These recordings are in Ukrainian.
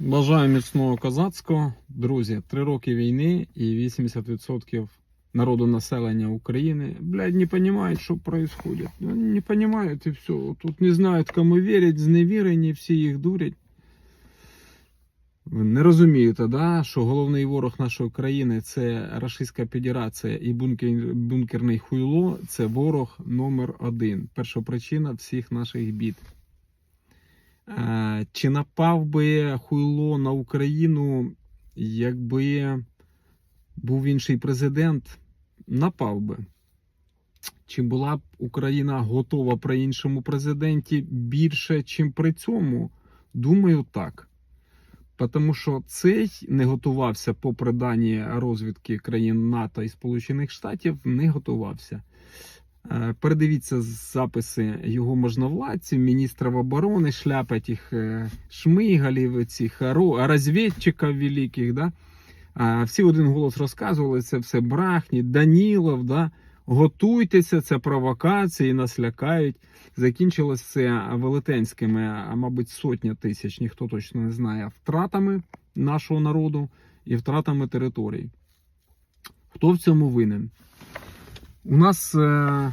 Бажаю міцного козацького. Друзі, три роки війни і 80% народу населення України, блядь, не понимают, що происходит. Ну, Не понимают і все. Тут не знають, кому вірять, зневірені, всі їх дурять. Не розумієте, да, що головний ворог нашої країни це Російська Федерація і бункер, бункерний хуйло це ворог номер один. Першопричина всіх наших бід. Е, Чи напав би хуйло на Україну, якби був інший президент? Напав би. Чи була б Україна готова при іншому президенті більше, чим при цьому? Думаю, так. Тому що цей не готувався попри дані розвідки країн НАТО і Сполучених Штатів, не готувався. Е, Передивіться записи його можновладців, міністрів оборони, шляпа тих е, шмигалів, цих розвідчиків великих. Да? Всі один голос розказували, це все брахні, Данілов, да? готуйтеся, це провокації, нас лякають. Закінчилось це велетенськими, а мабуть, сотня тисяч, ніхто точно не знає, втратами нашого народу і втратами територій. Хто в цьому винен? У нас е,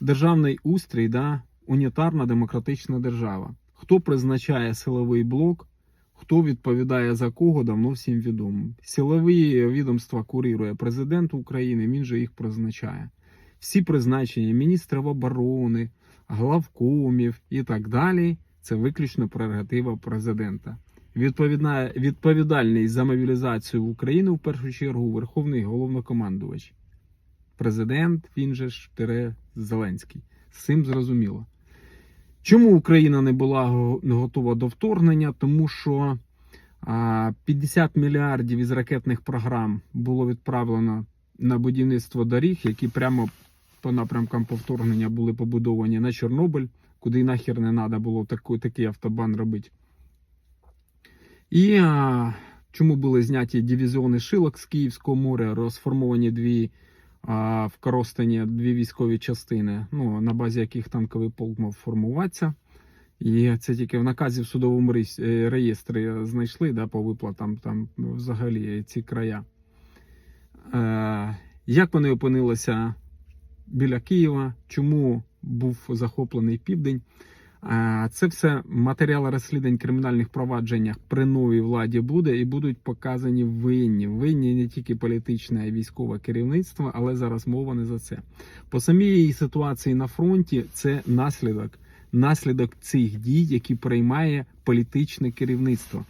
державний устрій, да, унітарна демократична держава. Хто призначає силовий блок, хто відповідає за кого, давно всім відомо. Силові відомства курирує президент України, він же їх призначає. Всі призначення міністрів оборони, главкомів і так далі це виключно прерогатива президента. Відповідальний за мобілізацію в Україну в першу чергу Верховний головнокомандувач президент, він же ж тире Зеленський. З цим зрозуміло. Чому Україна не була готова до вторгнення? Тому що 50 мільярдів із ракетних програм було відправлено на будівництво доріг, які прямо по напрямкам повторгнення були побудовані на Чорнобиль, куди й нахер не треба було таку, такий автобан робити. І а, чому були зняті дивізіони шилок з Київського моря, розформовані дві а, в Коростені дві військові частини, ну, на базі яких танковий полк мав формуватися. І це тільки в наказі в судовому е, реєстрі знайшли да, по виплатам там взагалі ці края. Е, як вони опинилися біля Києва? Чому був захоплений південь? Е, Це все матеріали розслідувань кримінальних провадженнях при новій владі буде і будуть показані винні. Винні не тільки політичне і військове керівництво, але зараз мова не за це. По самій ситуації на фронті це наслідок, наслідок цих дій, які приймає політичне керівництво.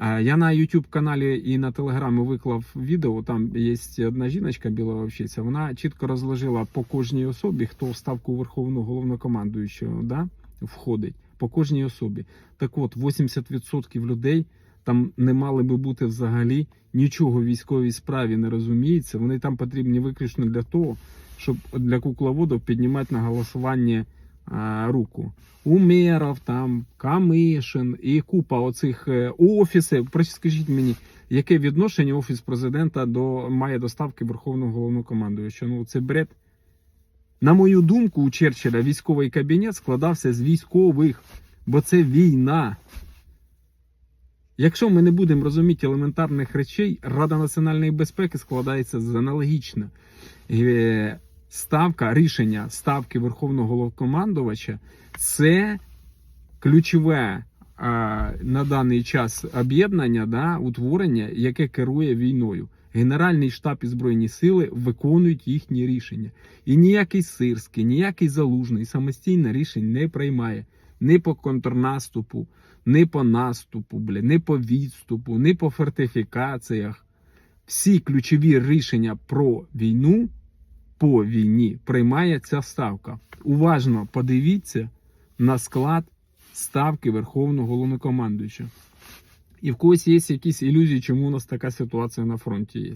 Е, Я на YouTube каналі і на телеграмі виклав відео. Там є одна жіночка біла вовчиця. Вона чітко розложила по кожній особі, хто в ставку верховного головнокомандуючого да, входить по кожній особі. Так от, 80% людей там не мали би бути взагалі нічого в військовій справі не розуміється. Вони там потрібні виключно для того, щоб для кукловодів піднімати на голосування а, руку. Умеров, там, Камишин і купа оцих е, офісів. Скажіть мені, яке відношення офіс президента до має до ставки Верховного головнокомандуюча? Ну це бред. На мою думку, у Черчилля військовий кабінет складався з військових, бо це війна. Якщо ми не будемо розуміти елементарних речей, Рада національної безпеки складається з аналогічно. Е, Ставка, рішення ставки Верховного головнокомандувача це ключове на даний час об'єднання, да, утворення, яке керує війною. Генеральний штаб і Збройні сили виконують їхні рішення. І ніякий Сирський, ніякий залужний самостійно рішень не приймає. Ні по контрнаступу, ні по наступу, бля, ні по відступу, ні по фортифікаціях. Всі ключові рішення про війну по війні приймає ця ставка. Уважно подивіться на склад ставки Верховного головнокомандуючого. І в когось є якісь ілюзії, чому у нас така ситуація на фронті є.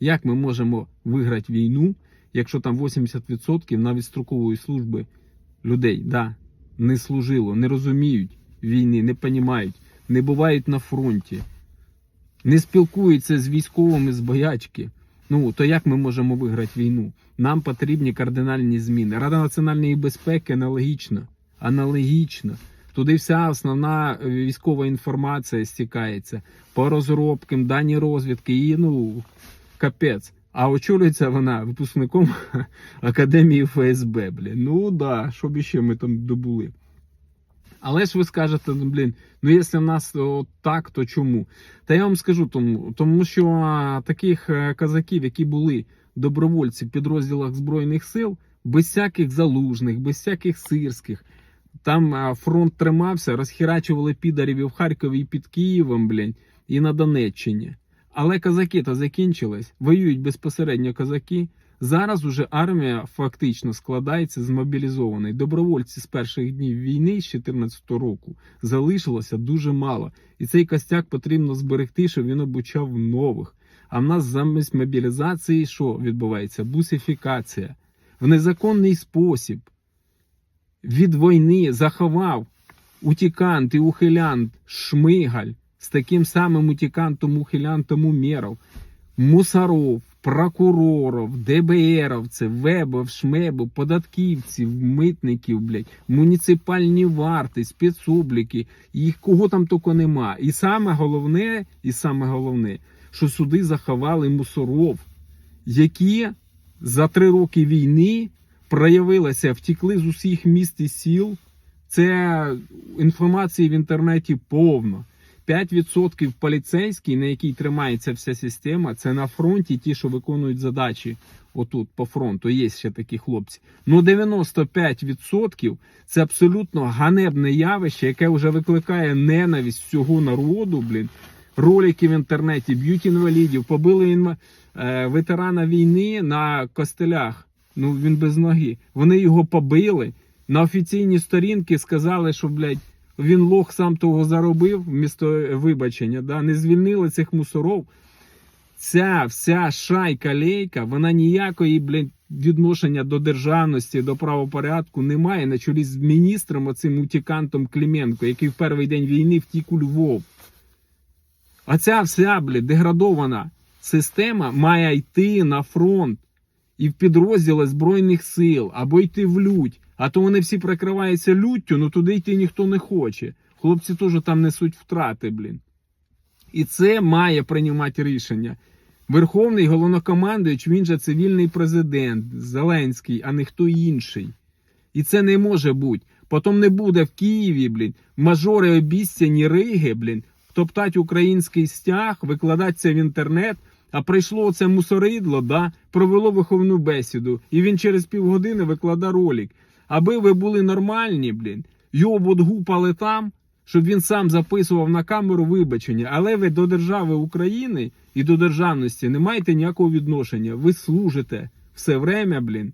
Як ми можемо виграти війну, якщо там 80% навіть строкової служби людей да, не служило, не розуміють війни, не розуміють, не бувають на фронті, не спілкуються з військовими з боячки. Ну, то як ми можемо виграти війну? Нам потрібні кардинальні зміни. Рада національної безпеки аналогічно. Аналогічно. Туди вся основна е, військова інформація стікається по розробкам, дані розвідки і ну капець. А очолюється вона випускником Академії ФСБ. Блін. Ну да, що б іще ми там добули. Але ж ви скажете, ну, блін, ну якщо в нас так, то чому? Та я вам скажу тому, тому що таких е, казаків, які були добровольці в підрозділах Збройних сил, без всяких залужних, без всяких сирських, там фронт тримався, розхерачували підарів і в Харкові і під Києвом, блін, і на Донеччині. Але казаки то закінчились, воюють безпосередньо казаки. Зараз уже армія фактично складається з мобілізованих. Добровольці з перших днів війни з 2014 року залишилося дуже мало. І цей костяк потрібно зберегти, щоб він обучав нових. А в нас замість мобілізації що відбувається? Бусифікація. В незаконний спосіб від війни заховав. Утікант і ухилянт Шмигаль. З таким самим утікантом, ухилянтом Умєров, мусоров, прокуроров, ДБРовців, вебов, шмебов, податківців, митників, блядь, муніципальні варти, спецобліки, їх кого там тільки нема. І саме головне, і саме головне, що суди заховали мусоров, які за три роки війни проявилися, втікли з усіх міст і сіл. Це інформації в інтернеті повно. 5% поліцейський, на який тримається вся система, це на фронті ті, що виконують задачі отут по фронту. Є ще такі хлопці. Ну 95% це абсолютно ганебне явище, яке вже викликає ненависть всього народу. Блін. Ролики в інтернеті б'ють інвалідів, побили інва... е, ветерана війни на костелях. Ну він без ноги. Вони його побили. На офіційні сторінки сказали, що блядь, він лох сам того заробив вмісто вибачення. Да? Не звільнили цих мусоров. Ця вся шайка лейка, вона ніякої блядь, відношення до державності, до правопорядку не має на чолі з міністром, оцим утікантом Клименко, який в перший день війни втік у Львов. А ця вся блядь, деградована система має йти на фронт і в підрозділи Збройних сил або йти в лють. А то вони всі прикриваються люттю, ну туди йти ніхто не хоче. Хлопці теж там несуть втрати, блін. І це має приймати рішення. Верховний головнокомандуючий, він же цивільний президент Зеленський, а не хто інший. І це не може бути. Потім не буде в Києві, блін, мажори обіцяні риги, блін, топтать український стяг, викладатися в інтернет. А прийшло це мусоридло, да, провело виховну бесіду, і він через півгодини викладає ролик. Аби ви були нормальні, блін, його от гупали там, щоб він сам записував на камеру вибачення. Але ви до держави України і до державності не маєте ніякого відношення. Ви служите все время, блін,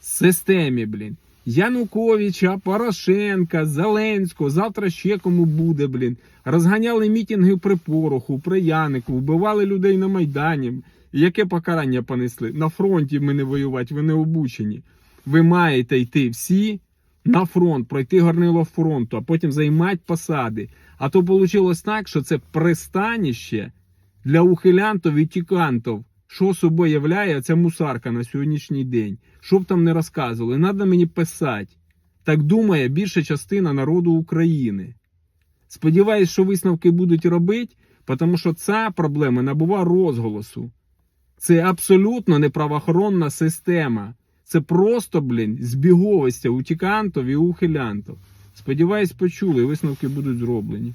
системі, блін. Януковича, Порошенка, Зеленського, завтра ще кому буде, блін. Розганяли мітинги при пороху, при Янику, вбивали людей на Майдані. Яке покарання понесли? На фронті ми не воювати, ви не обучені. Ви маєте йти всі на фронт, пройти горнило фронту, а потім займати посади. А то вийшло так, що це пристаніще для ухилянтів і тікантів. Що собою являє ця мусарка на сьогоднішній день? Що б там не розказували, треба мені писати. Так думає більша частина народу України. Сподіваюсь, що висновки будуть робити, тому що ця проблема набула розголосу. Це абсолютно неправоохоронна система. Це просто, блін, збіговостя утікантів і ухилянтів. Сподіваюсь, почули, висновки будуть зроблені.